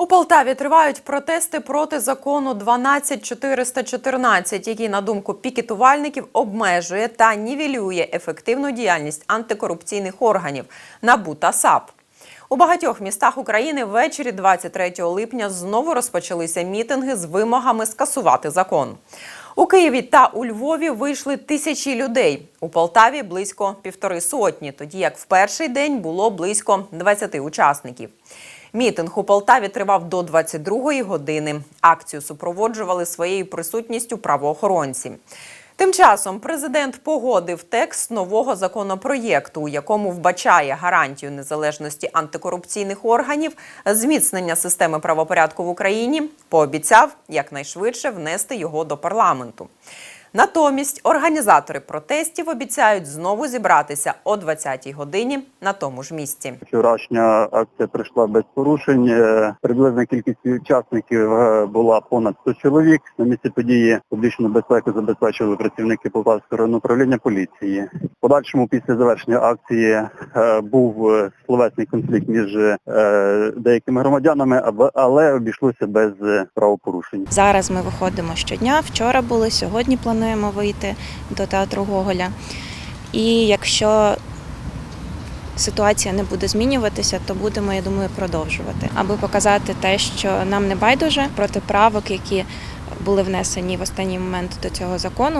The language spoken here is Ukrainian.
У Полтаві тривають протести проти закону 12414, який, на думку пікетувальників, обмежує та нівелює ефективну діяльність антикорупційних органів НАБУ та САП. У багатьох містах України ввечері 23 липня знову розпочалися мітинги з вимогами скасувати закон. У Києві та у Львові вийшли тисячі людей. У Полтаві близько півтори сотні, тоді як в перший день було близько 20 учасників. Мітинг у Полтаві тривав до 22-ї години. Акцію супроводжували своєю присутністю правоохоронці. Тим часом президент погодив текст нового законопроєкту, у якому вбачає гарантію незалежності антикорупційних органів, зміцнення системи правопорядку в Україні, пообіцяв якнайшвидше внести його до парламенту. Натомість організатори протестів обіцяють знову зібратися о 20-й годині на тому ж місці. Вчорашня акція пройшла без порушень. Е, Приблизна кількість учасників е, була понад 100 чоловік. На місці події публічну безпеку забезпечили працівники Полтавського районного управління поліції. В подальшому після завершення акції е, був словесний конфлікт між деякими громадянами, але обійшлося без правопорушень. Зараз ми виходимо щодня. Вчора були, сьогодні плануємо вийти до театру Гоголя. І якщо ситуація не буде змінюватися, то будемо, я думаю, продовжувати, аби показати те, що нам не байдуже проти правок, які були внесені в останній момент до цього закону.